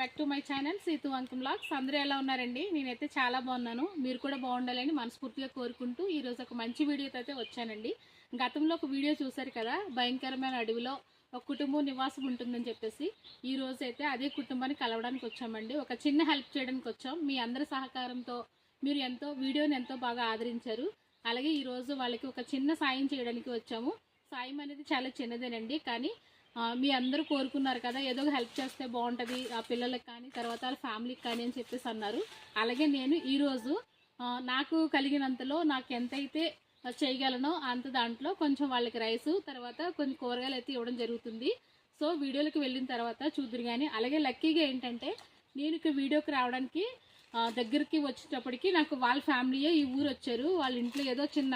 Back to my channel Seethu Ankum blogs. అందరూ ఎలా ఉన్నారండి? నేనైతే చాలా బాగున్నాను. మీరు కూడా బాగుండాలని మనస్ఫూర్తిగా కోరుకుంటూ ఈరోజు ఒక మంచి వీడియోతో అయితే వచ్చానండి. గతంలో ఒక వీడియో చూశారు కదా? భయంకరమైన అడవిలో ఒక కుటుంబం నివాసం ఉంటుందని చెప్పేసి ఈ రోజు అయితే అదే కుటుంబాన్ని కలవడానికి వచ్చామండి. ఒక చిన్న హెల్ప్ చేయడానికి వచ్చాం. మీ అందరి సహకారంతో మీరు ఎంతో వీడియోని ఎంతో బాగా ఆదరించారు. అలాగే ఈరోజు వాళ్ళకి ఒక చిన్న సాయం చేయడానికి వచ్చాము. సాయం అనేది చాలా చిన్నదేనండి. కానీ మీ అందరూ కోరుకున్నారు కదా ఏదో ఒక హెల్ప్ చేస్తే బాగుంటుంది ఆ పిల్లలకి కానీ తర్వాత వాళ్ళ ఫ్యామిలీకి కానీ అని చెప్పేసి అన్నారు. అలాగే నేను ఈరోజు నాకు కలిగినంతలో నాకు ఎంతైతే చేయగలనో అంత దాంట్లో కొంచెం వాళ్ళకి రైస్ తర్వాత కొన్ని కూరగాయలు అయితే ఇవ్వడం జరుగుతుంది. సో వీడియోలకు వెళ్ళిన తర్వాత చూద్దరు కానీ అలాగే లక్కీగా ఏంటంటే నేను ఇక వీడియోకి రావడానికి దగ్గరికి వచ్చేటప్పటికి నాకు వాళ్ళ ఫ్యామిలీయే ఈ ఊరు వచ్చారు వాళ్ళ ఇంట్లో ఏదో చిన్న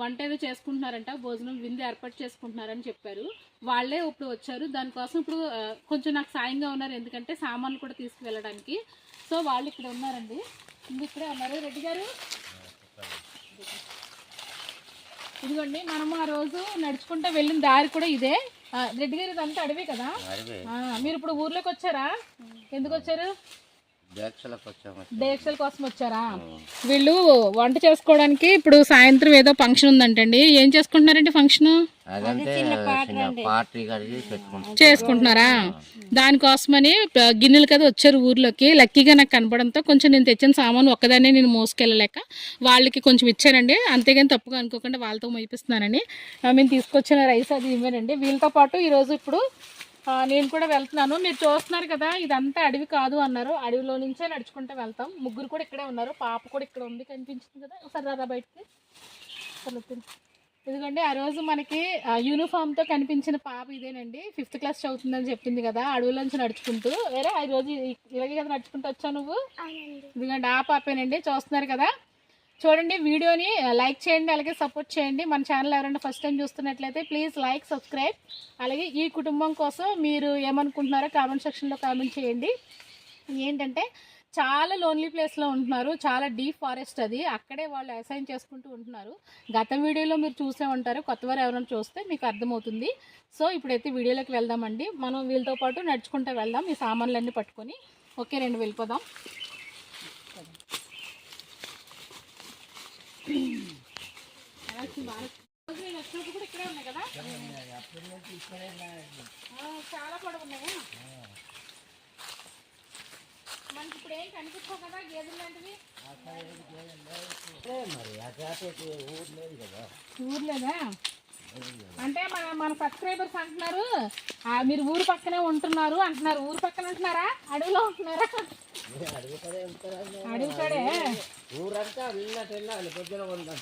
వంట ఏదో చేసుకుంటున్నారంట భోజనం విందు ఏర్పాటు చేసుకుంటున్నారని చెప్పారు. వాళ్ళే ఇప్పుడు వచ్చారు. దానికోసం ఇప్పుడు కొంచెం నాకు సాయంగా ఉన్నారు. ఎందుకంటే సామాన్లు కూడా తీసుకువెళ్ళడానికి. సో వాళ్ళు ఇక్కడ ఉన్నారండి. ఇంక ఇక్కడే ఉన్నారు. రెడ్డి గారు? ఇదిగోండి మనం ఆ రోజు నడుచుకుంటూ వెళ్ళిన దారి కూడా ఇదే. రెడ్డి గారు ఇదంతా అడవి కదా? మీరు ఇప్పుడు ఊర్లోకి వచ్చారా? ఎందుకు వచ్చారు? దీక్షల కోసం వచ్చారా. వీళ్ళు వంట చేసుకోవడానికి ఇప్పుడు సాయంత్రం ఏదో ఫంక్షన్ ఉందంటండి. ఏం చేసుకుంటున్నారండి ఫంక్షన్? చేసుకుంటున్నారా? దానికోసమని గిన్నెలు కదా వచ్చారు ఊర్లోకి. లక్కీగా నాకు కనపడంతో కొంచెం నేను తెచ్చిన సామాను ఒక్కదాన్నే నేను మోసుకెళ్ళలేక వాళ్ళకి కొంచెం ఇచ్చానండి. అంతేగాని తప్పుగా అనుకోకుండా వాళ్ళతో మోయిపిస్తున్నానని. ఆ, మేము తీసుకొచ్చిన రైస్ అది ఇవ్వనండి. వీళ్ళతో పాటు ఈరోజు ఇప్పుడు నేను కూడా వెళ్తున్నాను. మీరు చూస్తున్నారు కదా ఇదంతా అడవి కాదు అన్నారు. అడవిలో నుంచే నడుచుకుంటూ వెళ్తాం. ముగ్గురు కూడా ఇక్కడే ఉన్నారు. పాప కూడా ఇక్కడ ఉంది కనిపించింది కదా. ఒకసారి రాదా బయటికి. ఇదిగోండి ఆ రోజు మనకి ఆ, యూనిఫామ్తో కనిపించిన పాప ఇదేనండి. ఫిఫ్త్ క్లాస్ చదువుతుందని చెప్పింది కదా అడవులోంచి నడుచుకుంటూ. వేరే ఆ రోజు ఇలాగే కదా నడుచుకుంటూ వచ్చావు నువ్వు? ఇదిగోండి ఆ పాపేనండి. చూస్తున్నారు కదా చూడండి వీడియోని లైక్ చేయండి అలాగే సపోర్ట్ చేయండి. మన ఛానల్ ఎవరైనా ఫస్ట్ టైం చూస్తున్నట్లయితే ప్లీజ్ లైక్ సబ్స్క్రైబ్ అలాగే ఈ కుటుంబం కోసం మీరు ఏమనుకుంటున్నారో కామెంట్ సెక్షన్లో కామెంట్ చేయండి. ఏంటంటే చాలా లోన్లీ ప్లేస్లో ఉంటున్నారు. చాలా డీప్ ఫారెస్ట్ అది. అక్కడే వాళ్ళు అసైన్ చేసుకుంటూ ఉంటున్నారు. గత వీడియోలో మీరు చూసే ఉంటారు. కొత్తవారు ఎవరైనా చూస్తే మీకు అర్థమవుతుంది. సో ఇప్పుడైతే వీడియోలోకి వెళ్దామండి. మనం వీళ్ళతో పాటు నడుచుకుంటూ వెళ్దాం. ఈ సామాన్లన్నీ పట్టుకొని. ఓకే రెండు వెళ్ళిపోదాం. చాలా నేను వచ్చినప్పుడు కూడా ఏం ఉన్నాయి కదా ఆ, చాలా మరి ఉన్నాయా మనకి ఇప్పుడు ఏం కనిపించవు కదా గేదెలు లాంటివి అంటే మన మన సబ్స్క్రైబర్స్ అంటున్నారు. మీరు ఊరు పక్కనే ఉంటున్నారు అంటున్నారు. ఊరు పక్కన ఉంటున్నారా? అడవిలో ఉంటున్నారా? అడవి కడే ఊరంతా వెళ్ళినట్టు వెళ్ళాలి పొద్దున కొందాం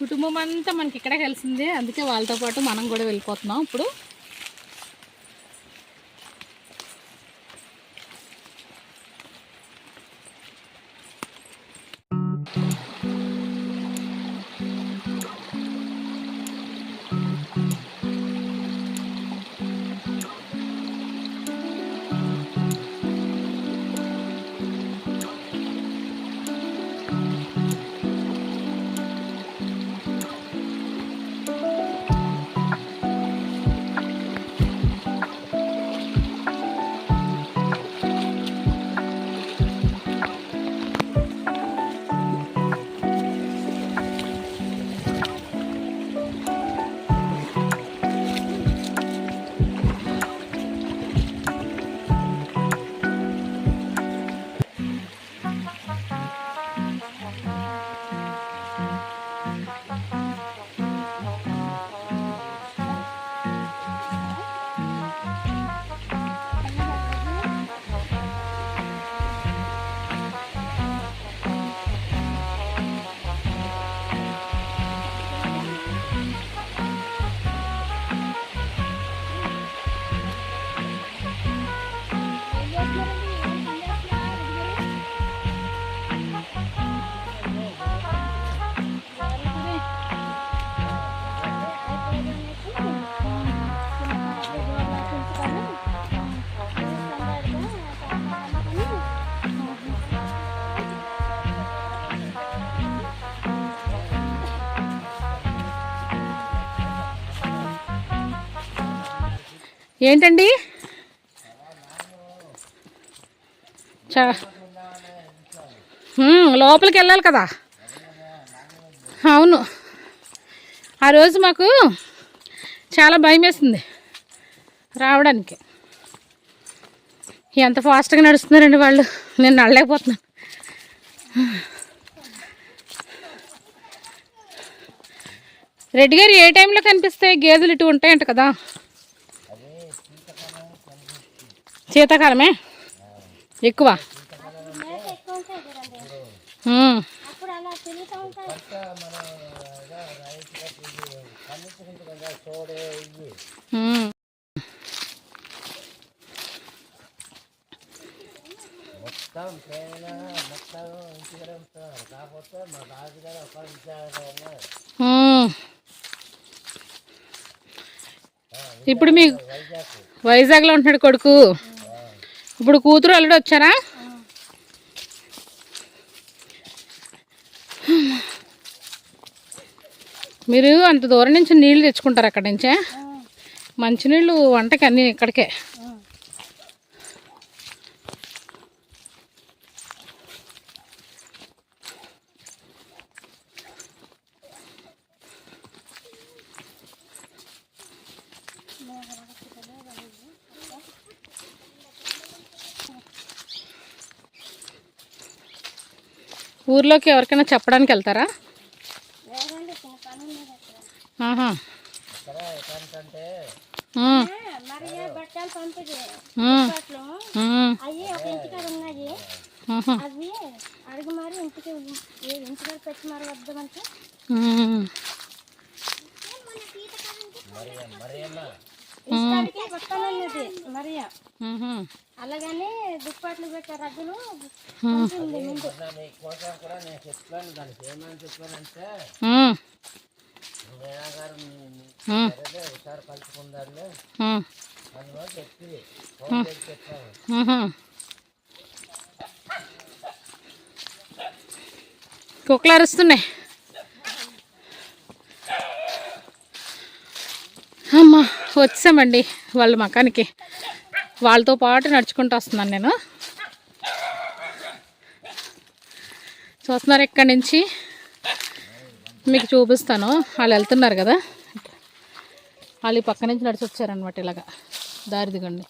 కుటుంబం అంతా మనకి ఇక్కడే కలిసింది. అందుకే వాళ్ళతో పాటు మనం కూడా వెళ్ళిపోతున్నాం. ఇప్పుడు ఏంటండి? లోపలికి వెళ్ళాలి కదా. అవును. ఆ రోజు మాకు చాలా భయం వేసింది రావడానికి. ఎంత ఫాస్ట్గా నడుస్తున్నారండి వాళ్ళు? నేను నడలేకపోతున్నాను. రెడ్డి గారు ఏ టైంలో కనిపిస్తాయి గేదెలు ఇటు ఉంటాయంట కదా శీతాకాలమే ఎక్కువ ఉమ్. ఉమ్. మొత్తం తేన మొత్తం ఇంటికి ఉంటారు కాకపోతే మా రాజుగారు ఒక శీతాకాలమే? ఎక్కువ? ఇప్పుడు మీ వైజాగ్లో ఉంటున్నాడు కొడుకు. ఇప్పుడు కూతురు అల్లుడు వచ్చారా? మీరు అంత దూరం నుంచి నీళ్ళు తెచ్చుకుంటారు అక్కడి నుంచే. మంచినీళ్ళు వంటకి అన్నీ ఇక్కడికే. ఊర్లోకి ఎవరికైనా చెప్పడానికి వెళ్తారా? ఆహా ఉమ్. బట్టలు పంపిది ఉమ్. బట్టలు ఉమ్. అవి ఒక ఇంటికాడ ఉన్నాయి ఆహా. అవి అడిగి మరి ఇంటికి ఏ ఇంటికాడ పెట్టి మరి వద్దామంటే ఉమ్. ఇష్టానికి వస్తానన్నది మరియా ఉహు. అలాగని దుప్పట్లు పెట్టే రగ్గులు పంపింది ముందు కోసం కూడా నేను చెప్తాను దానికి ఏమని చెప్పానంటే ఉమ్. మేనా ఒకసారి చెప్పి చేసి చెప్పాను ఉహు. కుక్కలు అరుస్తున్నాయి అమ్మా వచ్చామండి వాళ్ళ మకానికి. వాళ్ళతో పాటు నడుచుకుంటూ వస్తున్నాను నేను. చూస్తున్నారు ఇక్కడి నుంచి? మీకు చూపిస్తాను. వాళ్ళు వెళ్తున్నారు కదా. వాళ్ళు ఈ పక్క నుంచి నడిచి వచ్చారనమాట ఇలాగా. దారి దిగండి.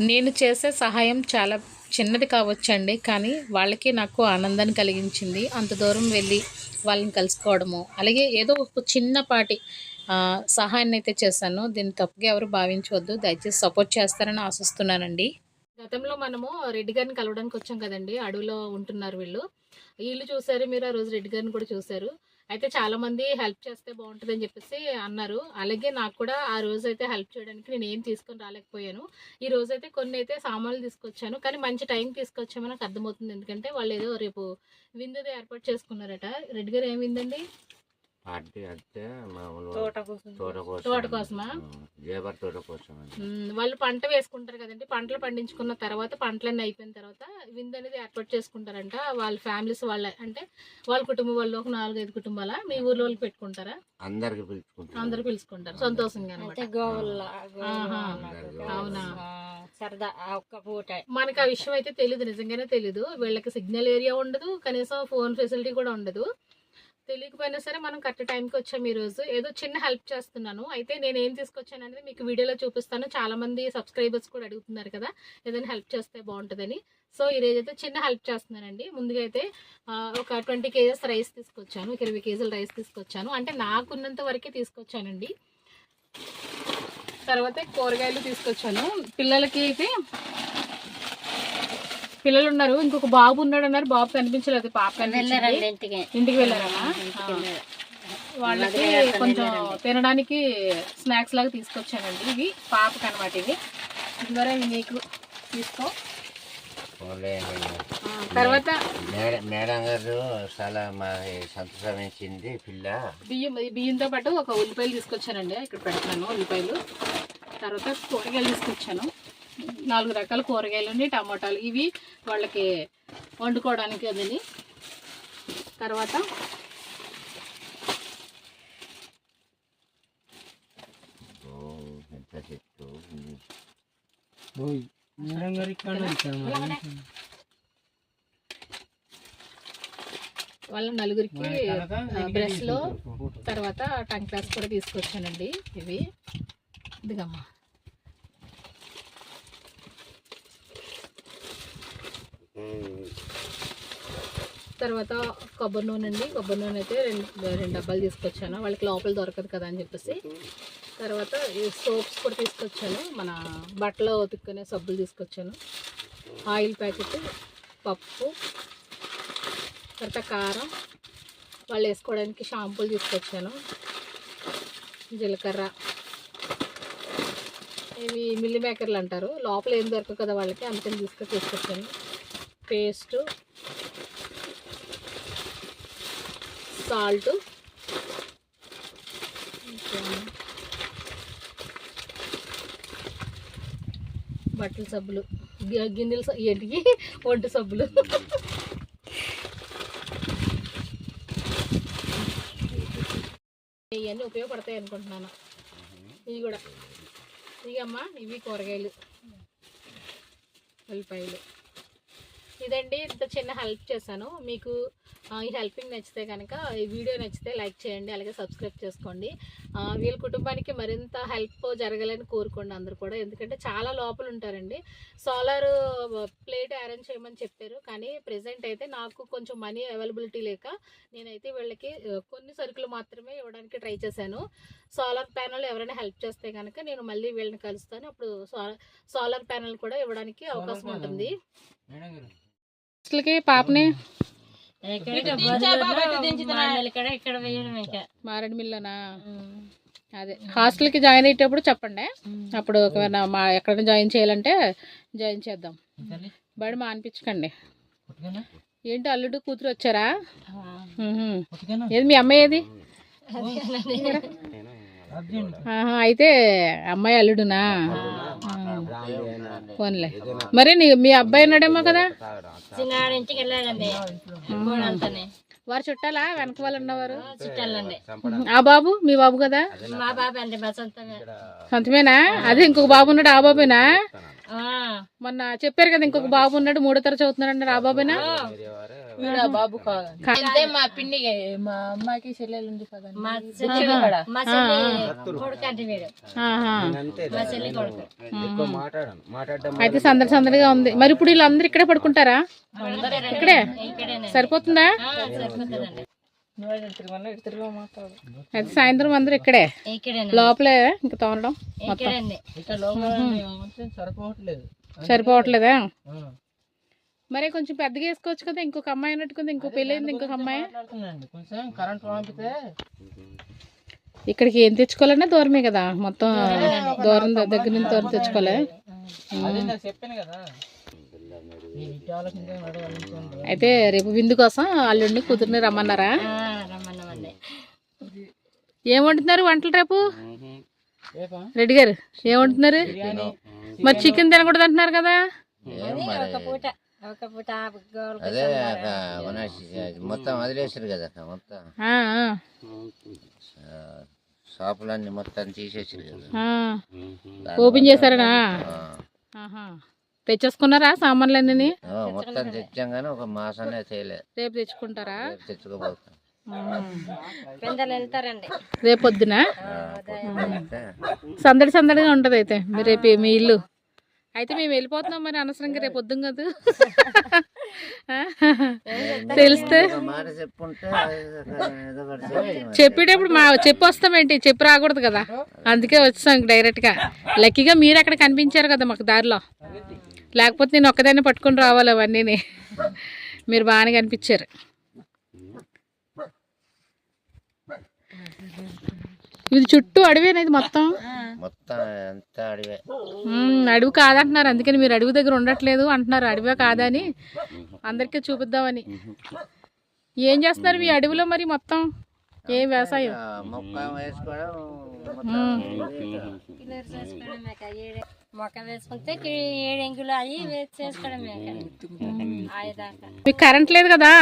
నేను చేసే సహాయం చాలా చిన్నది కావచ్చండి కానీ వాళ్ళకి నాకు ఆనందాన్ని కలిగించింది. అంత దూరం వెళ్ళి వాళ్ళని కలుసుకోవడము అలాగే ఏదో ఒక చిన్నపాటి సహాయాన్ని అయితే చేశాను. దీన్ని తప్పుగా ఎవరు భావించవద్దు దయచేసి సపోర్ట్ చేస్తారని ఆశిస్తున్నానండి. గతంలో మనము రెడ్డి గారిని కలవడానికి వచ్చాం కదండి అడవిలో ఉంటున్నారు వీళ్ళు. వీళ్ళు చూసారు మీరు ఆ రోజు రెడ్డి గారిని కూడా చూశారు. అయితే చాలా మంది హెల్ప్ చేస్తే బాగుంటుంది అని చెప్పేసి అన్నారు. అలాగే నాకు కూడా ఆ రోజు అయితే హెల్ప్ చేయడానికి నేను ఏం తీసుకొని రాలేకపోయాను. ఈ రోజు అయితే కొన్ని అయితే సామాన్లు తీసుకొచ్చాను. కానీ మంచి టైం తీసుకొచ్చామని నాకు అర్థమవుతుంది. ఎందుకంటే వాళ్ళు ఏదో రేపు విందుది ఏర్పాటు చేసుకున్నారట. రెడ్డి గారు ఏం విందండి? పార్టీ అంటే మామూలు తోట కోసం. తోట కోసం తోట కోసమా? లేబర్ తోట కోసం వాళ్ళు పంట వేసుకుంటారు కదండి. పంటలు పండించుకున్న తర్వాత పంటలన్నీ అయిపోయిన తర్వాత విందు అనేది ఏర్పాటు చేసుకుంటారంట. వాళ్ళ ఫ్యామిలీస్ వాళ్ళ అంటే వాళ్ళ కుటుంబం వాళ్ళు ఒక నాలుగైదు కుటుంబాల మీ ఊర్లో వాళ్ళు పెట్టుకుంటారా? అందరికి పిలుచుకుంటారు. అందరూ పిలుచుకుంటారు. సంతోషంగా అవునా? సరదా ఒక్క పూట. మనకి ఆ విషయం అయితే తెలియదు నిజంగానే తెలియదు వీళ్ళకి సిగ్నల్ ఏరియా ఉండదు కనీసం ఫోన్ ఫెసిలిటీ కూడా ఉండదు. తెలియకపోయినా సరే మనం కరెక్ట్ టైంకి వచ్చాం ఈ రోజు. ఏదో చిన్న హెల్ప్ చేస్తున్నాను. అయితే నేను ఏం తీసుకొచ్చాను అనేది మీకు వీడియోలో చూపిస్తాను. చాలా మంది సబ్స్క్రైబర్స్ కూడా అడుగుతున్నారు కదా ఏదైనా హెల్ప్ చేస్తే బాగుంటుందని. సో ఈ అయితే చిన్న హెల్ప్ చేస్తున్నానండి. ముందుగా అయితే ఒక ట్వంటీ కేజెస్ రైస్ తీసుకొచ్చాను ఒక ఇరవై కేజీల రైస్ తీసుకొచ్చాను. అంటే నాకున్నంత వరకే తీసుకొచ్చానండి. తర్వాత కూరగాయలు తీసుకొచ్చాను. పిల్లలకి అయితే పిల్లలు ఉన్నారు ఇంకొక బాబు ఉన్నాడు అన్నారు బాబు కనిపించలేదు పాప ఇంటికి. ఇంటికి వెళ్ళారమ్మా వాళ్ళకి కొంచెం తినడానికి స్నాక్స్ లాగా తీసుకొచ్చానండి. ఇవి పాపకి అనమాట ఇవి. ఇదివరే నీకు తీసుకో. తర్వాత మేడం గారు చాలా మా సంతోషించింది పిల్ల. బియ్యం ఈ బియ్యంతో పాటు ఒక ఉల్లిపాయలు తీసుకొచ్చానండి. ఇక్కడ పెడుతున్నాను ఉల్లిపాయలు. తర్వాత కూరగాయలు తీసుకొచ్చాను. నాలుగు రకాల కూరగాయలు అండి టమాటాలు. ఇవి వాళ్ళకి వండుకోవడానికి అదని. తర్వాత వాళ్ళ నలుగురికి బ్రష్లో తర్వాత టంగ్ క్లాస్ కూడా తీసుకొచ్చానండి ఇవి. ఇదిగమ్మా. తర్వాత కొబ్బరి నూనె అండి కొబ్బరి నూనె అయితే రెండు రెండు డబ్బాలు తీసుకొచ్చాను. వాళ్ళకి లోపల దొరకదు కదా అని చెప్పేసి. తర్వాత ఈ సోప్స్ కూడా తీసుకొచ్చాను. మన బట్టలు ఉతుక్కునే సబ్బులు తీసుకొచ్చాను. ఆయిల్ ప్యాకెట్ పప్పు తర్వాత కారం. వాళ్ళు వేసుకోవడానికి షాంపూలు తీసుకొచ్చాను. జీలకర్ర. ఇవి మిల్లి మేకర్లు అంటారు. లోపల ఏం దొరకదు కదా వాళ్ళకి అందుకని తీసుకొని తీసుకొచ్చాను. Paste salt. బట్టల సబ్బులు. గిన్నెలు గిన్నెల ఏంటికి ఒంటి సబ్బులు. ఇవన్నీ ఉపయోగపడతాయి అనుకుంటున్నాను. ఇవి కూడా. ఇవమ్మా ఇవి కూరగాయలు. ఉల్లిపాయలు. ఇదండి ఇంత చిన్న హెల్ప్ చేశాను. మీకు ఈ హెల్పింగ్ నచ్చితే కనుక ఈ వీడియో నచ్చితే లైక్ చేయండి అలాగే సబ్స్క్రైబ్ చేసుకోండి. వీళ్ళ కుటుంబానికి మరింత హెల్ప్ జరగాలని కోరుకోండి అందరూ కూడా. ఎందుకంటే చాలా లోపల ఉంటారండి. సోలార్ ప్లేట్ అరేంజ్ చేయమని చెప్పారు. కానీ ప్రెసెంట్ అయితే నాకు కొంచెం మనీ అవైలబిలిటీ లేక నేనైతే వీళ్ళకి కొన్ని సరుకులు మాత్రమే ఇవ్వడానికి ట్రై చేశాను. సోలార్ ప్యానల్ ఎవరైనా హెల్ప్ చేస్తే కనుక నేను మళ్ళీ వీళ్ళని కలుస్తాను. అప్పుడు సోలార్ ప్యానల్ కూడా ఇవ్వడానికి అవకాశం ఉంటుంది. అసలుకి పాపని? మారేడుమిల్లనా అదే. హాస్టల్కి జాయిన్ అయ్యేటప్పుడు చెప్పండి. అప్పుడు ఒకవేళ మా ఎక్కడైనా జాయిన్ చేయాలంటే జాయిన్ చేద్దాం. బడి మానిపించకండి పుట్టుకనా ఏంటి అల్లుడు కూతురు వచ్చారా? ఏది మీ అమ్మాయి ఏది? అయితే అమ్మాయి అల్లుడునా? పోన్లే. మరి నీ మీ అబ్బాయి ఉన్నాడేమో కదా? చిన్నాడు ఇంటికి వెళ్ళాడండి కోడలతోనే వారు చుట్టాలా? వెనక వాళ్ళు ఉన్నవారు? చుట్టాలండి. ఆ బాబు? మీ బాబు కదా మా బాబు అండి సొంతమేనా? అదే ఇంకొక బాబు ఉన్నాడు ఆ బాబేనా? ఆ, మొన్న చెప్పారు కదా ఇంకొక బాబు ఉన్నాడు మూడో తరగతి చదువుతున్నాడు అన్నారు ఆ బాబేనా బాబు మా పిన్ని మా అమ్మాయికి చెల్లెలు ఉంది కదా మా చెల్లి మా చెల్లి కొడుకు అంటే వీడు. ఆహా. మా చెల్లి కొడుకు. ఎక్కువ మాట్లాడను. మాట్లాడడం అయితే సందడి సందడిగా ఉంది. మరి ఇప్పుడు వీళ్ళందరూ ఇక్కడే పడుకుంటారా? ఇక్కడే? ఇక్కడేనే సరిపోతుందా? అయితే సాయంత్రం అందరూ ఇక్కడే? ఇక్కడేనే లోపలే ఇంకా తోనడం మొత్తం. సరిపోవట్లేదు. సరిపోవట్లేదా? ఆ. మరి కొంచెం పెద్దగా వేసుకోవచ్చు కదా ఇంకొక అమ్మాయి అన్నట్టుకుంది ఇంకో పెళ్ళైంది ఇంకొక అమ్మాయి. మాట్లాడుతున్నాండి కొంచెం కరెంట్ పంపితే ఇక్కడికి ఏం తెచ్చుకోవాలన్నా దూరమే కదా మొత్తం దూరం ద- దగ్గర నుంచి దూరం తెచ్చుకోలే నడవాలనుకోండి అయితే రేపు విందు కోసం అల్లుడిని కూతుర్ని రమ్మన్నారా? ఏం వండుతున్నారు వంటలు రేపు? రేపా? రెడ్డి గారు ఏం వండుతున్నారు? మరి చికెన్ తినకూడదు అంటున్నారు కదా? అదే అక్క మొత్తం వదిలేసారు కదా అక్క మొత్తం. ఆ, ఆ, ఆ, షాపులన్నీ మొత్తం తీసేసారు కదా. ఓపెన్ చేశారనా. తెచ్చేసుకున్నారా సామాన్లు అన్నీ ఆ, మొత్తం తెచ్చాం కానీ ఒక మాసమే చేయలే రేపు తెచ్చుకుంటారా? తెచ్చుకోబోతాం. పెందలు వెళ్తారండి. రేపు పొద్దున ఆ, పొద్దున్నే సందడి సందడిగా ఉంటది అయితే మీరు రేపు మీ ఇల్లు. అయితే మేము వెళ్ళిపోతున్నాం మరి అనవసరంగా రేపు పొద్దున కాదు? తెలిస్తే చెప్పేటప్పుడు మా చెప్పి వస్తామేంటి చెప్పి రాకూడదు కదా. అందుకే వచ్చాం డైరెక్ట్గా. లక్కీగా మీరు అక్కడ కనిపించారు కదా మాకు దారిలో. లేకపోతే నేను ఒక్కదాన్ని పట్టుకొని రావాలి అవన్నీ మీరు బాగానే కనిపించారు. ఇది చుట్టూ అడవి అనేది మొత్తం? మొత్తం అడివే. కాదంటున్నారు. అందుకని మీరు అడవి దగ్గర ఉండట్లేదు అంటున్నారు. అడవే కాదని అందరికీ చూపిద్దామని. ఏం చేస్తున్నారు మీ అడవిలో మరి మొత్తం? ఏ వ్యవసాయం? మొక్క వేసుకోవడం మొక్క వేసుకుంటే ఏడు ఎంగులు అవి ఆయదాకా మీకు కరెంట్ లేదు కదా?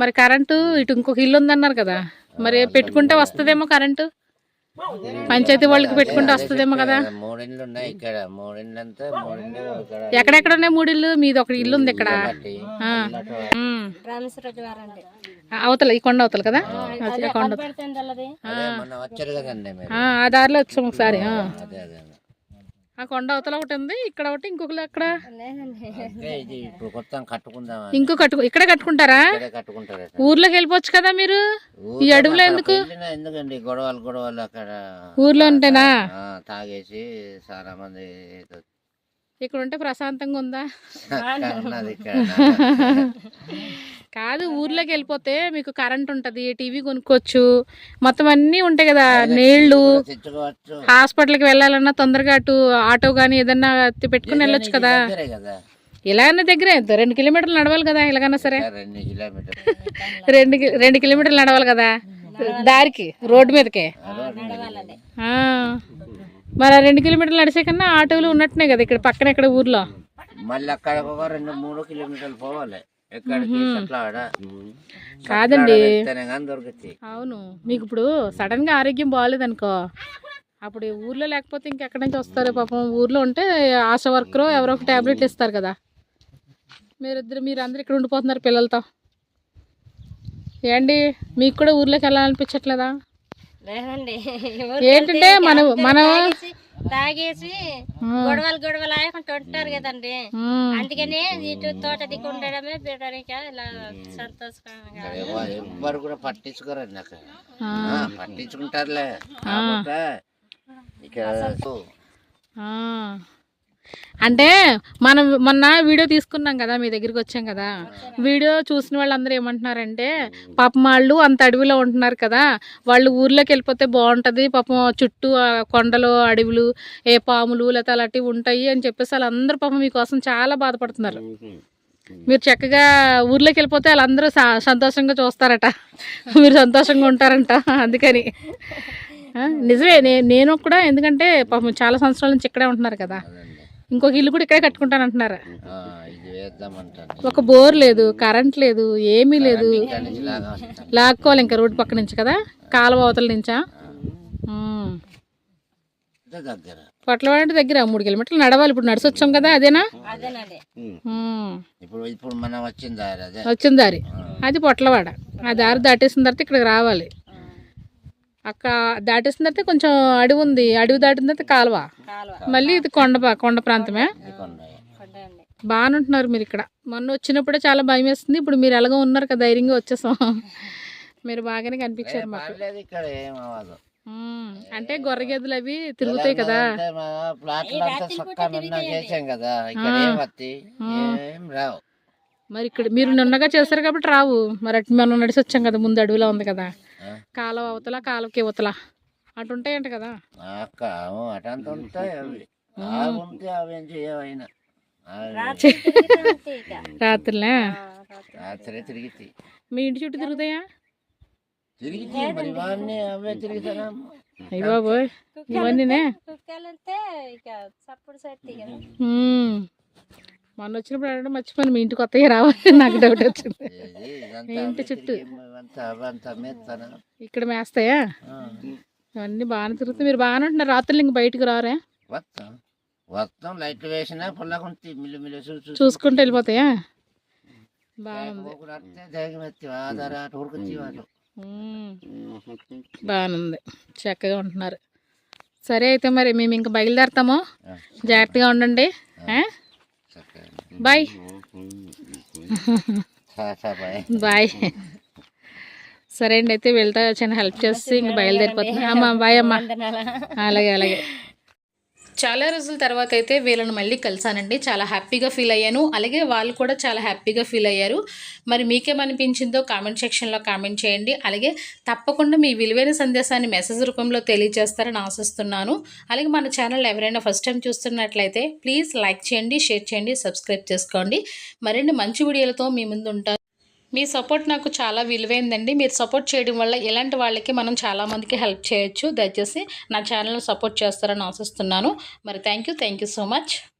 మరి కరెంటు ఇటు ఇంకొక ఇల్లు ఉందన్నారు కదా? మరి పెట్టుకుంటే వస్తుందేమో కరెంటు? పంచాయతీ వాళ్ళకి పెట్టుకుంటే వస్తుందేమో కదా? మూడిండ్లు ఉన్నాయి ఇక్కడ. మూడిండ్లు అంతా ఇక్కడ. ఎక్కడెక్కడ ఉన్నాయి మూడు ఇల్లు మీది ఒక ఇల్లు ఉంది ఇక్కడ. అవతల ఈ కొండ అవతల కదా? కొండ ఆ, ఆ దారిలో వచ్చాం ఒకసారి. ఆ. కొండ అవతల ఒకటి ఉంది ఇక్కడ ఒకటి ఇంకొకటి అక్కడ ఇప్పుడు కొత్త కట్టుకుందాం ఇంకో కట్టుకు ఇక్కడే కట్టుకుంటారా? ఇక్కడే కట్టుకుంటారట ఊర్లోకి వెళ్ళిపోవచ్చు కదా మీరు? ఈ అడవిలో ఎందుకు? ఎందుకండి గొడవలు గొడవలు అక్కడ? ఊర్లో ఉంటేనా? తాగేసి చాలా మంది ఇక్కడ ఉంటే ప్రశాంతంగా ఉందా? కాదు ఊర్లోకి వెళ్ళిపోతే మీకు కరెంట్ ఉంటది టీవీ కొనుక్కోవచ్చు మొత్తం అన్నీ ఉంటాయి కదా నీళ్ళు హాస్పిటల్కి వెళ్ళాలన్నా తొందరగా అటు ఆటో కానీ ఏదన్నా పెట్టుకుని వెళ్ళొచ్చు కదా. దగ్గరే కదా. ఇలా అన్న దగ్గరే రెండు కిలోమీటర్లు నడవాలి కదా ఎలాగన్నా సరే. రెండు రెండు కి- రెండు కిలోమీటర్లు నడవాలి కదా. దారికి రోడ్డు మీదకే. ఆ. మరి ఆ రెండు కిలోమీటర్లు నడిచే కన్నా ఆటోలు ఉన్నట్టున్నాయి కదా ఇక్కడ పక్కన ఇక్కడ ఊర్లో? మళ్ళీ అక్కడ రెండు మూడు కిలోమీటర్లు పోవాలి. ఎక్కడికి కాదండి. అవును. మీకు ఇప్పుడు సడన్గా ఆరోగ్యం బాగాలేదు అనుకో అప్పుడు ఊర్లో లేకపోతే ఇంకెక్కడి నుంచి వస్తారు పాపం? ఊర్లో ఉంటే ఆశా వర్కర్ ఎవరో ఒక టాబ్లెట్ ఇస్తారు కదా. మీరిద్దరు మీరు అందరు ఇక్కడ ఉండిపోతున్నారు పిల్లలతో. ఏండి మీకు కూడా ఊర్లోకి వెళ్ళాలనిపించట్లేదా? ఏంటంటే మనం మనం తాగేసి- గొడవలు గొడవలు ఆయకుండా ఉంటారు కదండి. అందుకని ఇటు తోట దిక్కు ఉండడమే ఇక ఇలా సంతోషంగా ఎవ- ఎవ్వరు కూడా పట్టించుకోరండి ఆ, పట్టించుకుంటారులే. ఆ. అంటే మనం మొన్న వీడియో తీసుకున్నాం కదా మీ దగ్గరికి వచ్చాం కదా. వీడియో చూసిన వాళ్ళందరూ ఏమంటున్నారంటే పాపం వాళ్ళు అంత అడవిలో ఉంటున్నారు కదా వాళ్ళు ఊర్లోకి వెళ్ళిపోతే బాగుంటుంది పాపం చుట్టూ కొండలు అడవులు ఏ పాములు లేకపోతే అలాంటివి ఉంటాయి అని చెప్పేసి వాళ్ళందరూ పాపం మీకోసం చాలా బాధపడుతున్నారు. మీరు చక్కగా ఊర్లోకి వెళ్ళిపోతే వాళ్ళందరూ సా- సంతోషంగా చూస్తారట. మీరు సంతోషంగా ఉంటారంట అందుకని. నిజమే నే- నేను కూడా ఎందుకంటే పాపం చాలా సంవత్సరాల నుంచి ఇక్కడే ఉంటున్నారు కదా. ఇంకొక ఇల్లు కూడా ఇక్కడే ఇది వేద్దామంటాను. ఒక బోర్ లేదు కరెంట్ లేదు ఏమీ లేదు. లాక్కోవాలి ఇంకా రోడ్డు పక్క నుంచి కదా? కాలువ అవతల నుంచా? పొట్లవాడి దగ్గర మూడు కిలోమీటర్లు నడవాలి. ఇప్పుడు నడిచి వచ్చాం కదా అదేనా? వచ్చిన దారి అది పొట్లవాడ. ఆ దారి దాటేసిన తర్వాత ఇక్కడికి రావాలి. అక్క దాటేసిన తర్వాత కొంచెం అడవి ఉంది. అడవి దాటిన తర్వాత కాలువ. కాలువ. మళ్ళీ ఇది కొండ కొండ ప్రాంతమే. ఇది కొండ కొండండి బాగానే ఉంటున్నారు మీరు ఇక్కడ. మొన్న వచ్చినప్పుడే చాలా భయం వేస్తుంది. ఇప్పుడు మీరు ఎలాగో ఉన్నారు కదా ధైర్యంగా వచ్చేసాం. మీరు బాగానే కనిపించారు మాకు. అంటే గొర్రె గేదెలు అవి తిరుగుతాయి కదా. మరి ఇక్కడ మీరు నున్నగా చేస్తారు కాబట్టి రావు. మరి అటు మనం నడిచి వచ్చాం కదా ముందు అడవిలో ఉంది కదా. కాలువ అవతల కాలువకి ఇవతల. అటు ఉంటాయంట కదా. అక్క అటంత ఉంటాయి అవి. అవి ఉంటే అవి ఏం చేయవైనా. తిరుగుతూ ఇక. రాత్రిలే? రాత్రి తిరిగితే మీ ఇంటి చుట్టూ తిరుగుతాయా? మరి అవే అయ్య బాబోయ్ ఇవన్నీనే. మొన్న వచ్చినప్పుడు అడగడం మర్చిపోయాను మీ ఇంటికి కొత్తగా రావాలి నాకు డౌట్ వచ్చింది ఇంటి చుట్టూ. అవంతా ఇక్కడ మేస్తాయా? ఇవన్నీ బాగానే తిరుగుతాయి. మీరు బాగానే ఉంటున్నారు. రాత్రులు ఇంక బయటకు రారే? వస్తాం. వస్తాం. లైట్ వేసినా పుల్లకుంటే మిల్లు మిల్లు చూసి చూసుకుంటూ వెళ్ళిపోతాయా? బాగుంది. బాగానుంది చక్కగా ఉంటున్నారు. సరే అయితే మరి మేము ఇంకా బయలుదేరుతాము. జాగ్రత్తగా ఉండండి. బాయ్. బాయ్. సరే అండి అయితే వెళ్తా చిన్న హెల్ప్ చేసి ఇంక బయలుదేరిపోతున్నా అమ్మా బాయ్ అమ్మా. అలాగే అలాగే. చాలా రోజుల తర్వాత అయితే వీళ్ళని మళ్ళీ కలిసానండి. చాలా హ్యాపీగా ఫీల్ అయ్యాను. అలాగే వాళ్ళు కూడా చాలా హ్యాపీగా ఫీల్ అయ్యారు. మరి మీకేమనిపించిందో కామెంట్ సెక్షన్లో కామెంట్ చేయండి. అలాగే తప్పకుండా మీ విలువైన సందేశాన్ని మెసేజ్ రూపంలో తెలియజేస్తారని ఆశిస్తున్నాను. అలాగే మన ఛానల్ ఎవరైనా ఫస్ట్ టైం చూస్తున్నట్లయితే ప్లీజ్ లైక్ చేయండి షేర్ చేయండి సబ్స్క్రైబ్ చేసుకోండి. మరిన్ని మంచి వీడియోలతో మీ ముందు ఉంటాను. మీ సపోర్ట్ నాకు చాలా విలువైందండి. మీరు సపోర్ట్ చేయడం వల్ల ఇలాంటి వాళ్ళకి మనం చాలామందికి హెల్ప్ చేయొచ్చు. దయచేసి నా ఛానల్ని సపోర్ట్ చేస్తారని ఆశిస్తున్నాను. మరి thank you thank you so much.